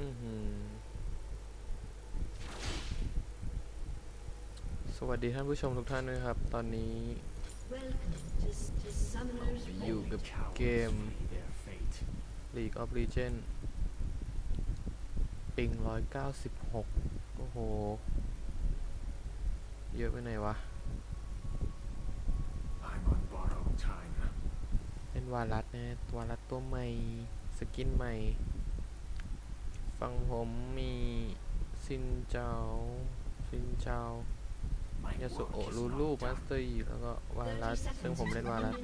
อื้อหือสวัสดีท่านผู้ชมทุกท่านด้วยครับ ตอนนี้อยู่กับเกม League of Legends ปิง 196 โอ้โห เยอะไปไหนวะ I'm on borrowed time. เป็นวารัสนะวารัสตัวใหม่ สกินใหม่ ฝั่งผมมีซินเจ้าซินเจ้า My ยาสุ work โอะ is ลู not ลู done. มาสเตอร์แล้วก็วารัสซึ่งผมเล่นวารัส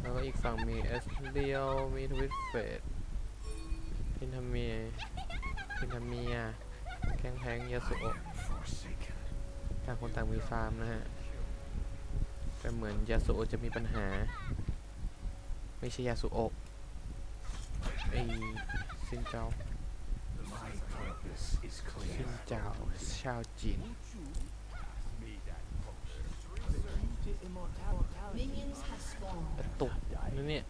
แล้วก็อีกฝั่งมีเอสเรียวมีทวิตเฟดพินทาเมียพินทาเมียแข้งแพงยาสุ I โอะ am forsaken. ต่างคนต่างมีฟาร์มนะฮะแต่เหมือนยาสุโอะจะมีปัญหา ไม่ใช่ยาสุโอะไอซินเจ้า My purpose is ซิ clear. นเจ้าชาวจีน Minions have spawned. กระตุกนั่นเนี่ย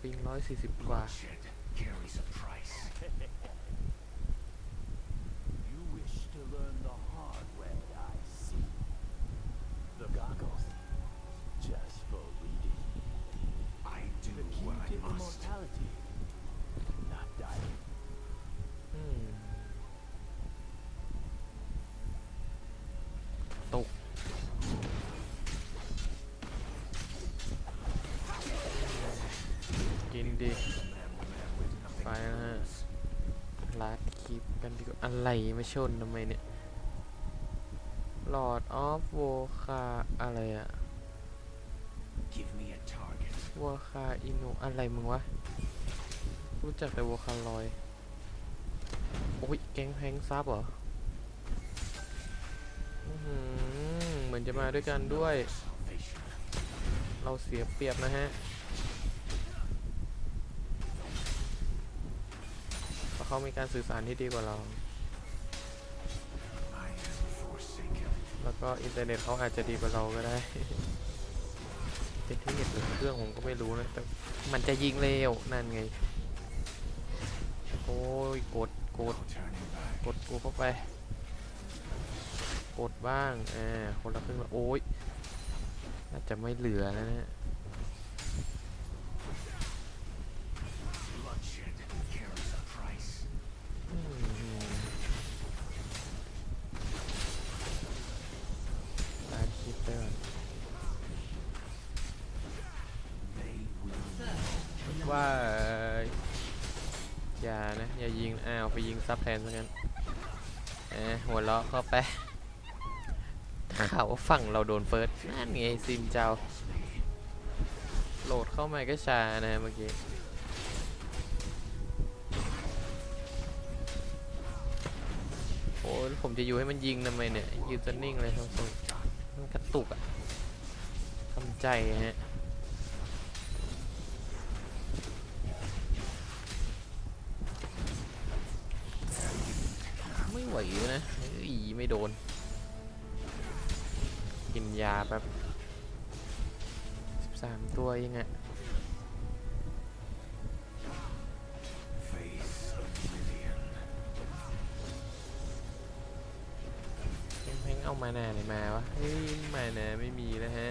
ปิงร้อยสี่สิบกว่า Bloodshed carries a price. ดิไปนะฮะลาดคลิปกันดีกว่าอะไรมาชนทำไมเนี่ย Lord of w o k a อะไรอะ Give me a target. ว o k a อินุอะไรมึงวะ รู้จักแต่ว o k a ลอย โอ้ย แก๊งแพงซับเหรอเหมือนจะมาด้วยกันด้วย เราเสียเปรียบนะฮะ เพราะเขามีการสื่อสารที่ดีกว่าเรา แล้วก็อินเทอร์เน็ตเขาอาจจะดีกว่าเราก็ได้ เป็นที่เน็ตหรือเครื่องผมก็ไม่รู้นะ แต่มันจะยิงเร็วนั่นไง โอ้ยกดกดกดกูเข้าไป กดบ้าง อ่า คนละครึ่งละโอ้ยน่าจะไม่เหลือแล้วนะ ซับแทนซะงั้นเอะหัวเราะเข้าไปข่าวว่าฝั่งเราโดนเฟิร์สนั่นไงซิมเจ้า โหลดเข้ามาก็ชานะเมื่อกี้โอ้ผมจะอยู่ให้มันยิงทำไมเนี่ยยืนจะนิ่งเลยทั้งทรงมันกระตุกอะทำใจฮะ ไม่ไหวนะเฮ้ยไม่โดน กินยาแบบ13ตัวเองอะ face oblivion. แม่งเอามานาไหนมาวะ เฮ้ย มานาไม่มีแล้วฮะ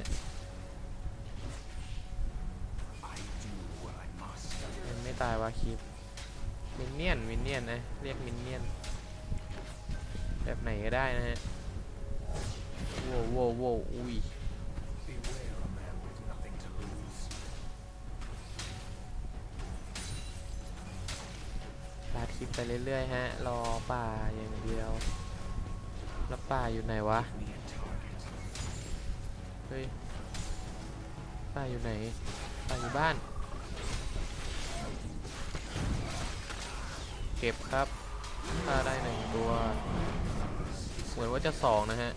ยังไม่ตายวะคลิปมินเนี่ยนมินเนี่ยนนะ เรียกมินเนี่ยน แบบไหนก็ได้นะฮะโว้วโว้วโว้วอุ้ยลาดคลิปไปเรื่อยๆฮะ รอป่าอย่างเดียว แล้วป่าอยู่ไหนวะ เฮ้ย ป่าอยู่ไหน ป่าอยู่บ้าน เก็บครับถ้าได้หนึ่งตัว เหมือนว่าจะสองนะฮะ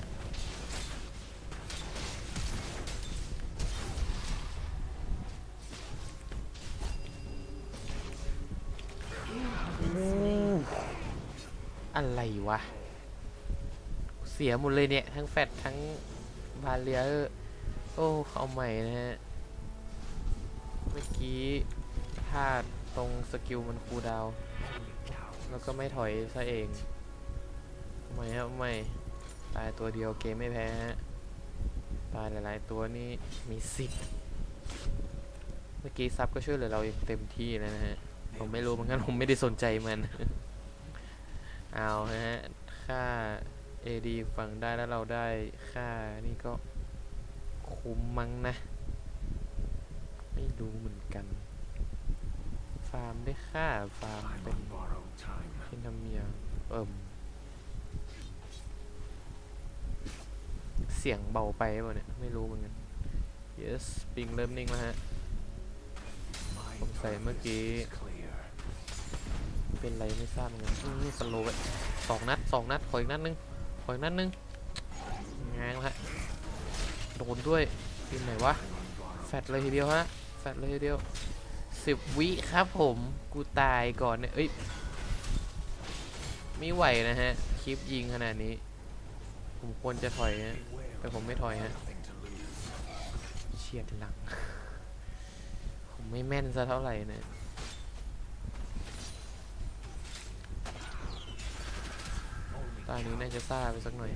อะไรวะ เสียหมดเลยเนี่ย ทั้งแฟตทั้งบาเลียร์โอ้เอาใหม่นะฮะ เมื่อกี้พลาดตรงสกิลมันคูดาว แล้วก็ไม่ถอยซะเอง ไมครับไม่ตายตัวเดียวเกมไม่แพ้ฮะตายหลายๆตัวนี่มีสิทธิ์เมื่อกี้ซับก็ช่วยเหลือเราอย่างเต็มที่แล้วนะฮะผมไม่รู้เหมือนกันผมไม่ได้สนใจมันเอาฮะค่า AD ฝั่งได้แล้วเราได้ค่านี่ก็คุ้มมั้งนะ ไม่รู้เหมือนกัน ฟาร์มได้ค่าฟาร์ม I'm เป็น on borrowed time. เป็นธรรมเนียมเอิ่ม เสียงเบาไปเปล่าเนี่ย ไม่รู้เหมือนกัน yes ปิงเริ่มนิ่งแล้วฮะ My สงสัยเมื่อกี้ เป็นไรไม่ทราบเหมือนกันสโลว์สองนัดสองนัด ขออีกนัดนึง ขออีกนัดนึงง้างแล้วฮะโดนด้วยทีมไหนวะ แฟดเลยทีเดียวฮะ แฟดเลยทีเดียวสิบวิครับผม กูตายก่อนเนี่ย เอ้ย ไม่ไหวนะฮะ คลิปยิงขนาดนี้ ผมควรจะถอยฮะแต่ผมไม่ถอยฮะเฉียดหลัง ผมไม่แม่นซะเท่าไหร่นะตอนนี้น่าจะซ่าไปสักหน่อย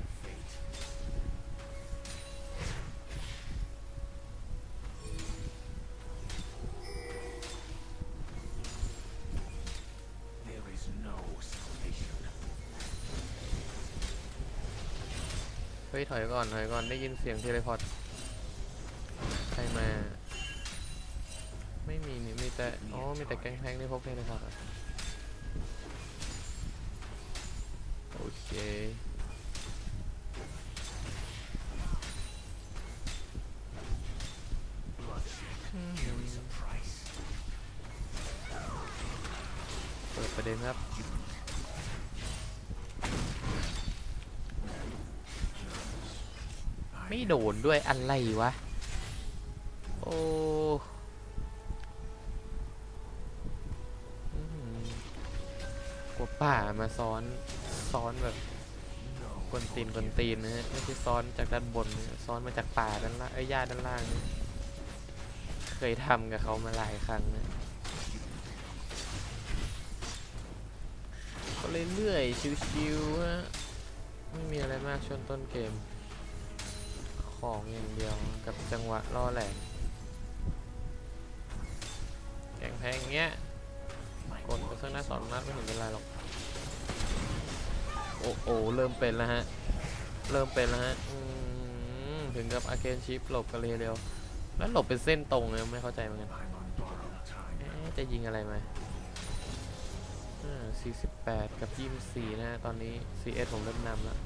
ถอยก่อนถอยก่อนได้ยินเสียงเทเลพอร์ตใครมา ไม่มีนี่มีแต่อ๋อมีแต่แกงแพงที่พกเทเลพอร์ตอะโอเคเปิดประเด็นครับ ไม่โดนด้วยอะไรวะ โอ้อื้อหือกลัวป่ามาซ้อนซ้อนแบบกวนตีนกวนตีนนะฮะไม่ใช่ซ้อนจากด้านบนนะซ้อนมาจากป่าด้านล่างเอ้ยหญ้าด้านล่างนะเคยทำกับเขามาหลายครั้งนะก็เรื่อยๆชิวๆฮะไม่มีอะไรมากช่วงต้นเกม ของอย่างเดียวกับจังหวะล่อแหลมแกงแพงเงี้ย My กดไปสักนัดสองนัดไม่เห็นเป็นไรหรอกโอ้โอ้เริ่มเป็นแล้วฮะ เริ่มเป็นแล้วฮะอืมถึงกับอาเคนชิปหลบกันเลยเร็วแล้วหลบเป็นเส้นตรงเลยไม่เข้าใจเหมือนกัน I'm on borrowed time. เอ๊ะจะยิงอะไรมาอ่า48 กับ 24นะฮะตอนนี้ CS ผมเริ่มนำแล้ว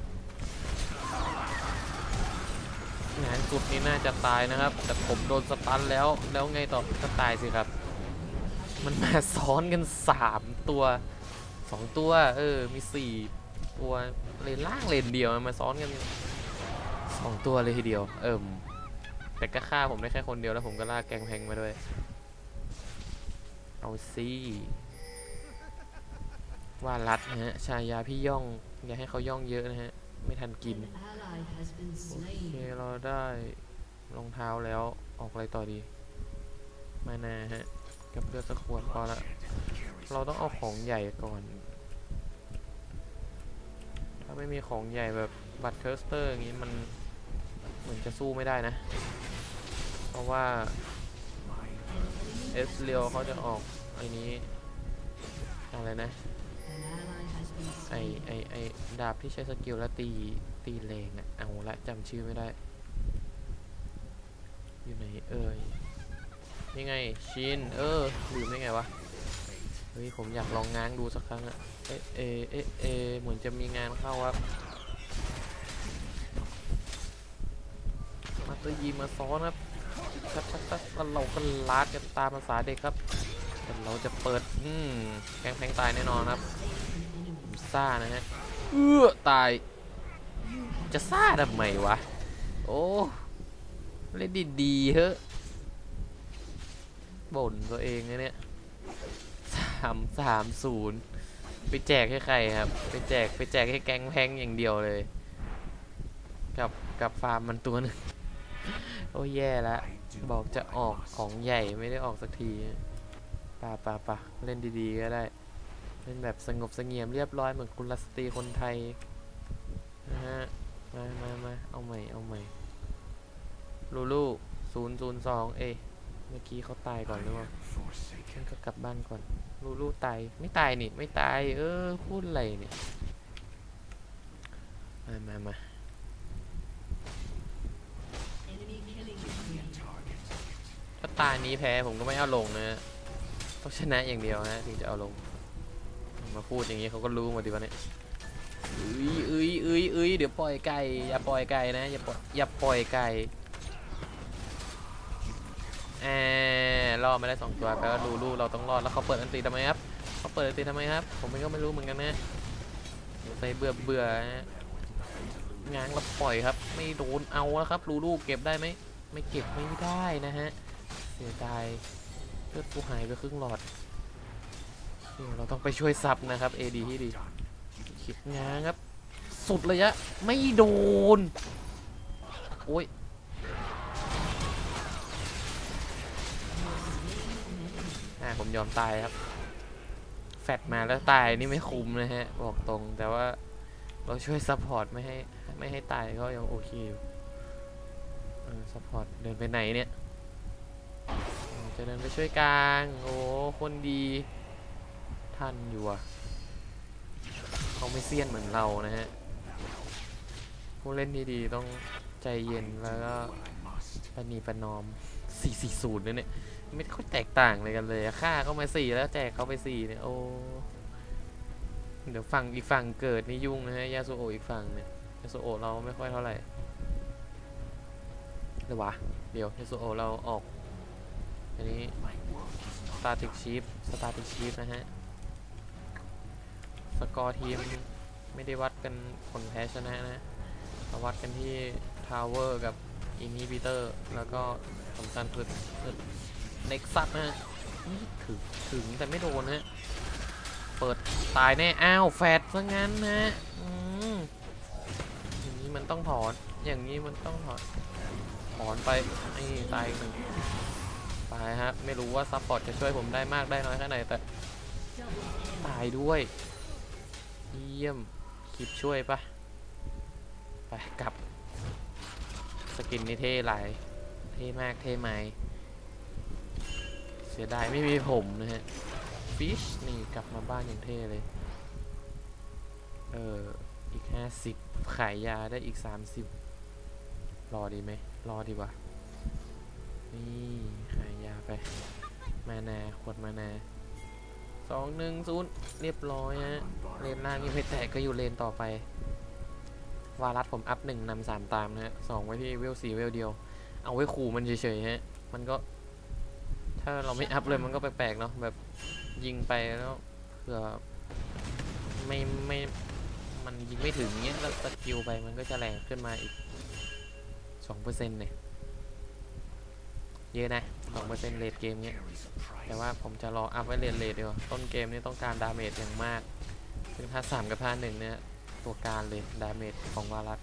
งานสุดนี้น่าจะตายนะครับ แต่ผมโดนสตันแล้วแล้วไงต่อก็ตายสิครับ มันมาซ้อนกัน 3 ตัว 2 ตัว เออ มี 4 ตัวเลนล่างเลนเดียวมันมาซ้อนกัน 2 ตัวเลยทีเดียว เอิ่มแต่ก็ฆ่าผมได้แค่คนเดียวแล้วผมก็ลากแกงแพงมาด้วย เอาสิว่ารัดนะฮะชายาพี่ย่อง อย่าให้เขาย่องเยอะนะฮะ ไม่ทันกิน โอเค เราได้รองเท้าแล้วออกอะไรต่อดีมานาฮะ กับเลือดสักขวดพอละ เราต้องเอาของใหญ่ก่อน ถ้าไม่มีของใหญ่แบบบัตเทอร์สเตอร์อย่างนี้มันเหมือนจะสู้ไม่ได้นะ เพราะว่าเอสเรียวเขาจะออกไอ้นี้อะไรนะ ไอไอไอดาบที่ใช้สกิลแล้วตีตีแรงอะเอาละจำชื่อไม่ได้ อยู่ไหนเอ่ยนี่ไงชินเออลืมได้ไงวะเฮ้ยผมอยากลองง้างดูสักครั้งอะเอ๊ะเอะเอ๊ะเอะเหมือนจะมีงานเข้าครับมาตอยีมาซ้อนครับชัดชัดชัดเราก็ลาดกันตามภาษาเด็กครับแต่เราจะเปิดอืมแกงแพงตายแน่นอนครับ ซ่านะฮะเออตาย จะซ่าทำไมวะ โอ้เล่นดีๆเฮ้อะบ่นตัวเองนะเนี่ยสามสามศูนย์ไปแจกให้ใครครับ ไปแจกไปแจกให้แก๊งแพงอย่างเดียวเลย กับกับฟาร์มมันตัวหนึงโอ้แย่แล้วบอกจะออกของใหญ่ไม่ได้ออกสักทีป่าป่าป่าเล่นดีๆก็ได้ เป็นแบบสงบเสงี่ยมเรียบร้อยเหมือนกุลสตรีคนไทยนะฮะมามามาเอาใหม่เอาใหม่ลูลูศูนย์ศูนย์สองเอยเมื่อกี้เขาตายก่อนหรือเปล่า Forsaken. ฉันก็กลับบ้านก่อนลูลูตายไม่ตายนี่ไม่ตายเออพูดอะไรเนี่ยมามามา Enemy killing spree. ถ้าตานี้แพ้ผมก็ไม่เอาลงนะฮะต้องชนะอย่างเดียวฮะถึงจะเอาลง มาพูดอย่างนี้เขาก็รู้หมดดีวะเนี่ยเอ้ยเอ้ยเอ้ยเอ้ยเดี๋ยวปล่อยไก่อย่าปล่อยไก่นะอย่าปล่อยอย่าปล่อยไก่แอบรอดมาได้สองตัวแปลว่าลูลูเราต้องรอดแล้วเขาเปิดอันตีทำไมครับเขาเปิดอันตีทำไมครับ ผมก็ไม่รู้เหมือนกันนะไปเบื่อเบื่อฮะง้างแล้วปล่อยครับ ไม่โดนเอาแล้วครับลูลูเก็บได้ไหมไม่เก็บไม่ได้นะฮะเสียดายเลือดกูหายไปครึ่งหลอด เราต้องไปช่วยซับนะครับ AD ที่ดีคิดงานครับ สุดเลยะ ไม่โดน โอ้ยอ่าผมยอมตายครับ แฟดมาแล้วตายนี่ไม่คุ้มนะฮะ บอกตรงแต่ว่าเราช่วยซัพพอร์ตไม่ให้ไม่ให้ตายก็ยังโอเคอยู่เออซัพพอร์ตเดินไปไหนเนี่ยจะเดินไปช่วยกลาง โอ้ คนดี ท่านอยู่อะเขาไม่เซียนเหมือนเรานะฮะ ผู้เล่นที่ดีต้องใจเย็นแล้วก็ปณีประนอม 440เนี่ยเนี่ยไม่ค่อยแตกต่างเลยกันเลยค่าเข้ามา4แล้วแจกเขาไป4เนี่ยโอ้เดี๋ยวฝั่งอีกฝั่งเกิดนี่ยุ่งนะฮะยาสุโออีกฝั่งเนี่ยยาสุโอเราไม่ค่อยเท่าไหร่เดี๋ยววะเดี๋ยวยาสุโอเราออกอันนี้สตาร์ติกชีฟสตาร์ติกชีฟนะฮะ กอร์ทีมไม่ได้วัดกันผลแพ้ชนะนะมาวัดกันที่ทาวเวอร์กับอินฮิบิเตอร์ แล้วก็สำคัญคือเน็กซัสนะฮะถึงถึงแต่ไม่โดนนะฮะ เปิดตายแน่ อ้าว แฟดซะงั้นนะอืมอย่างนี้มันต้องถอน อย่างนี้มันต้องถอน ถอนไปไอ้ตายหนึ่งตายฮะ ไม่รู้ว่าซัพพอร์ตจะช่วยผมได้มากได้น้อยแค่ไหนแต่ ตายด้วย เยี่ยมคลิปช่วยปะไปกลับ สกินนี่เท่หลายเท่มากเท่ไหมเสียดายไม่มีผมนะฮะฟิชนี่กลับมาบ้านอย่างเท่เลย เอออีก 50 ขายยาได้อีก 30 รอดีไหมรอดีกว่า นี่ขายยาไป มานาขวดมานาสองหนึ่งศูนย์เรียบร้อยฮะ เลนล่างยังไม่แตกก็อยู่เลนต่อไป วารัสผมอัพหนึ่งนำสามตามนะฮะสองไว้ที่เวลสี่เวลเดียว เอาไว้ขู่มันเฉยๆฮะ มันก็ ถ้าเราไม่อัพเลยมันก็แปลกๆเนาะแบบยิงไปแล้วเผื่อไม่ไม่มันยิงไม่ถึงเงี้ยแล้วสกิลไปมันก็จะแรงขึ้นมาอีกสองเปอร์เซ็นต์เนี่ยเยอะนะสองเปอร์เซ็นต์เลทเกมเนี้ยแต่ว่าผมจะรออัพไว้เลทเลทดีกว่าต้นเกมนี้ต้องการดาเมจอย่างมาก ซึ่งถ้าสามกับท่าหนึ่งเนี่ยตัวการเลยดาเมจของวารัส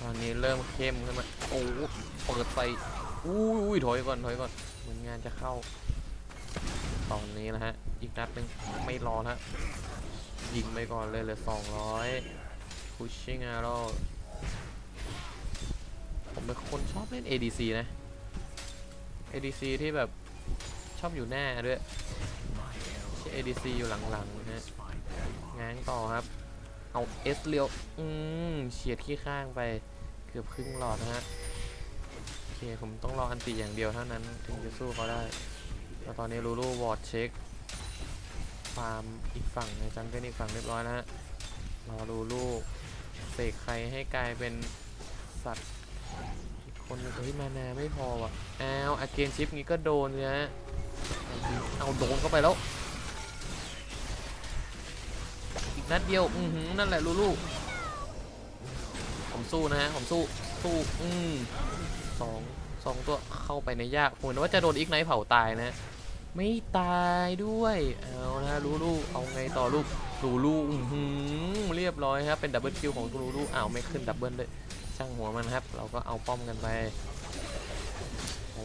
ตอนนี้เริ่มเข้มขึ้นมาโอ้เปิดไฟอุ้ยถอยก่อนถอยก่อนเหมือนงานจะเข้า ตอนนี้นะฮะ อีกนัดหนึ่งไม่รอนะยิงไปก่อนเลยเหลือสองร้อย pushing arrow ผมเป็นคนชอบเล่น ADC นะ ADC ที่แบบ อบอยู่หน้าด้วย My arrow ที่ ADC อยู่หลังๆนะฮะง้างต่อครับ เอาเอสเลียว อืมเฉียดขี้ข้างไป เกือบครึ่งหลอดนะฮะ โอเค ผมต้องรออันติอย่างเดียวเท่านั้น ถึงจะสู้เขาได้ แล้วตอนนี้ลูลูวอร์ดเช็คฟาร์มอีกฝั่งในจังเกิลอีกฝั่งเรียบร้อยแล้วฮะ รอลูลูเสกใครให้กลายเป็นสัตว์อีกคนเฮ้ยมานาไม่พอว่ะอ้าวอาเกนชิปงี้ก็โดนเลยฮะ เอาโดนเข้าไปแล้ว อีกนัดเดียว อือหือนั่นแหละลูลูผมสู้นะฮะ ผมสู้ สู้อืมสองสองตัวเข้าไปในยากผมนึกว่าจะโดนอีกไนท์เผาตายนะ ไม่ตายด้วย เอานะลูลูเอาไงต่อลูกลูลูอือหือเรียบร้อยครับ เป็นดับเบิลคิวของลูลูอ้าวไม่ขึ้นดับเบิลเลยช่างหัวมันครับ เราก็เอาป้อมกันไป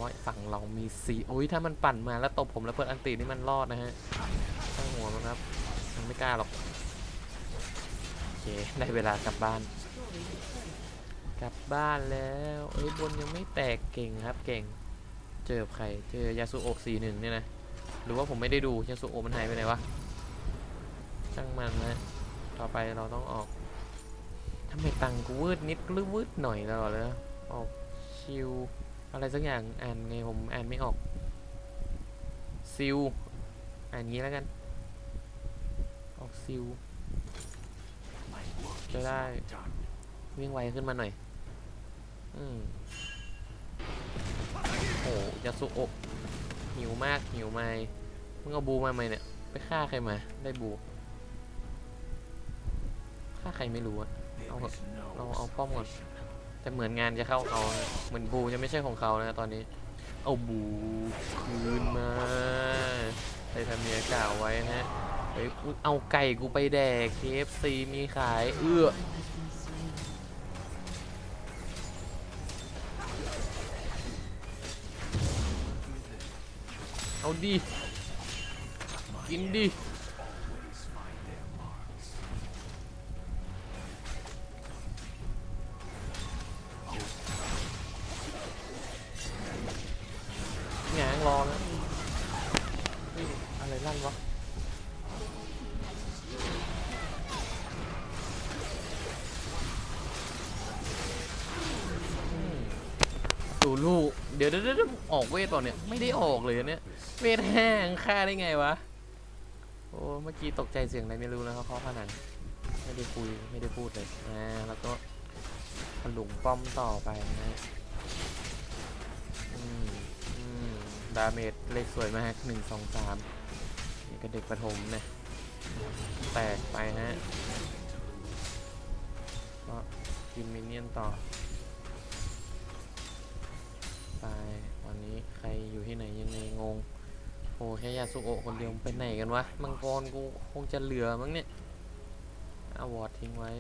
ว่าฝั่งเรามีสีโอ้ยถ้ามันปั่นมาแล้วตบผมแล้วเปิดอันตีนี่มันรอดนะฮะช่างหัวมันครับ มันไม่กล้าหรอก โอเค ได้เวลากลับบ้าน กลับบ้านแล้วเอ้ยบนยังไม่แตกเก่งครับเก่ง เจอใคร เจอยาสุโอะสี่หนึ่งเนี่ยนะ หรือว่าผมไม่ได้ดูยาสุโอะมันหายไปไหนวะช่างมันนะ ต่อไปเราต้องออกทำไมตังกูวืดนิดหรือวืดหน่อยตลอดเลยออกชิว อะไรสักอย่างอ่านไงผมอ่านไม่ออกซิวอ่านงี้แล้วกัน ออกซิว My work Cho is đây. not done. วิ่งไวขึ้นมาหน่อย อืมโอ้ยาสุโอะหิวมากหิวไหมมึงเอาบูมาไหมเนี่ย ไปฆ่าใครมา ได้บูฆ่าใครไม่รู้อะ There Ông- is no ông- ông Phong rồi. salvation. แต่เหมือนงานจะเข้าเขานะเหมือนบูจะไม่ใช่ของเขานะตอนนี้ เอาบูคืนมาไททาเมียกล่าวไว้นะฮะเฮ้ยเอาไก่กูไปแดก KFC มีขาย เอื้อเอาดิ กินดิ ลูก เดี๋ยวเดี๋ยวออกเวทเปล่าเนี่ย ไม่ได้ออกเลยเนี่ย เวทแห้งฆ่าได้ไงวะ โอ้ เมื่อกี้ตกใจเสียงอะไรไม่รู้นะเขาเคาะผนังไม่ได้คุย ไม่ได้พูดเลยอ่าแล้วก็ถลุงป้อมต่อไปนะอืมอืมดาเมจเลขสวยมากหนึ่งสองสามนี่ก็เด็กประถมนะแตกไปฮะก็กินมินเนี่ยนต่อ ไปตอนนี้ใครอยู่ที่ไหนยังไงงงโอ้แค่ยาสุโอะคนเดียวไปไหนกันวะ มังกรกูคงจะเหลือมั้งเนี่ยอาวอร์ดทิ้งไว้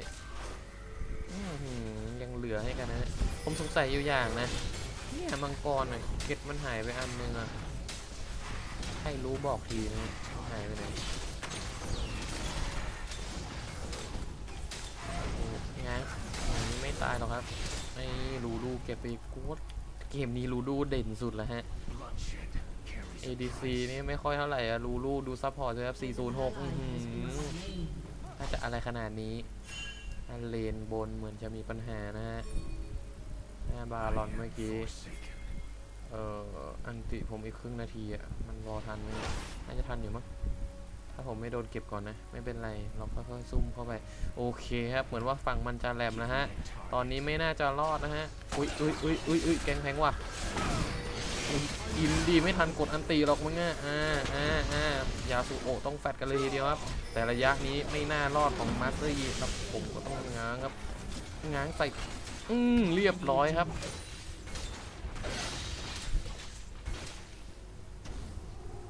ยังเหลือให้กันนะ ผมสงสัยอยู่อย่างนะ เนี่ยมังกรอะเก็ดมันหายไปอันนึงอะใครรู้บอกทีนะหายไปไหนโอ้ง้างอย่างนี้ไม่ตายหรอกครับไอ้ลูลูเก็บไปอีกกูว่า เกมนี้ลูลูเด่นสุดแล้วฮะ ADC นี่ไม่ค่อยเท่าไหร่อะลูลูดูซัพพอร์ตใช่ครับ406อื้าจะอะไรขนาดนี้อันเลนบนเหมือนจะมีปัญหานะฮะหน้าบาลอนเมื่อกี้ เอ่อ อันติผมอีกครึ่งนาทีอะมันรอทันไหมน่าจะทันอยู่มั้งาผมไม่โดนเก็บก่อนนะ ไม่เป็นไรเราค่อยๆซุ่มเข้าไป โอเคครับ เหมือนว่าฝั่งมันจะแหลมนะฮะ ตอนนี้ไม่น่าจะรอดนะฮะ อุ้ยอุ้ยอุ้ยอุ้ยอุ้ยแกงแพงว่ะอุ๊ยอินดีไม่ทันกดอันตีหรอกมึงอะอ่าอ่าอ่ายาสุโอต้องแฟดกันเลยทีเดียวครับ แต่ระยะนี้ไม่น่ารอดของมาสเตอร์ยีครับผมก็ต้องง้างครับ ง้างใส่ อืมเรียบร้อยครับ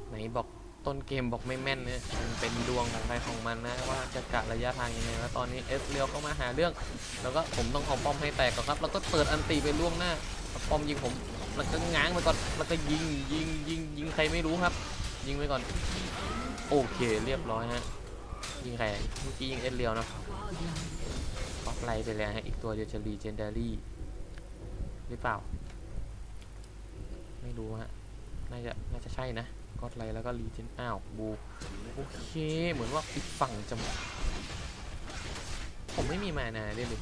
ไหนบอก ต้นเกมบอกไม่แม่นเนี่ยมันเป็นดวงของใครของมันนะว่าจะกะระยะทางยังไงแล้วตอนนี้เอสเลียวเข้ามาหาเรื่อง แล้วก็ผมต้องเอาป้อมให้แตกก่อนครับ แล้วก็เปิดอันตีไปล่วงหน้าป้อมยิงผมแล้วก็ง้างไปก่อนแล้วก็ยิงยิงยิงยิงใครไม่รู้ครับ ยิงไปก่อน โอเคเรียบร้อยฮะยิงใครเมื่อกี้ยิงเอสเลียวนะออฟไลน์ไปแล้วฮะอีกตัวเดียวจะรีเจนเดารี่หรือเปล่า ไม่รู้ฮะน่าจะน่าจะใช่นะ ก็ไลน์แล้วก็รีเจนอ้าวบูโอเค เหมือนว่าอีกฝั่งจะผมไม่มีมานาด้วยเลย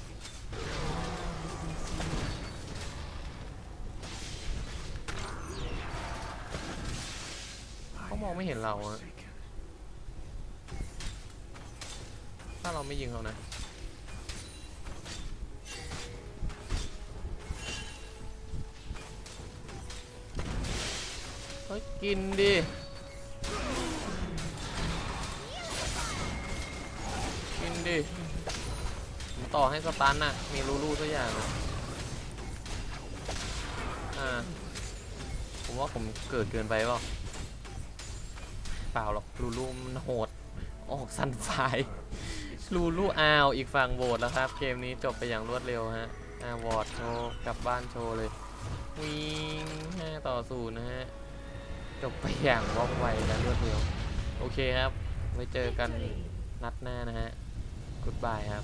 เขามองไม่เห็นเราอะถ้าเราไม่ยิงเขานะ กินดิกินดิผมต่อให้สตันน่ะ มีรูรูสักอย่างอ่าผมว่าผมเกิดเกินไปเปล่าเปล่าหรอกรูรูมันโหดออกสันไฟลูลูอ้าวอีกฝั่งโหวตแล้วครับ เกมนี้จบไปอย่างรวดเร็วฮะอาวอร์ดโชว์กลับบ้านโชว์เลยวิ่ง5ต่อ0นะฮะ จบไปอย่างว่องไวและรวดเร็ว โอเคครับ ไว้เจอกันนัดหน้านะฮะกุดบายครับ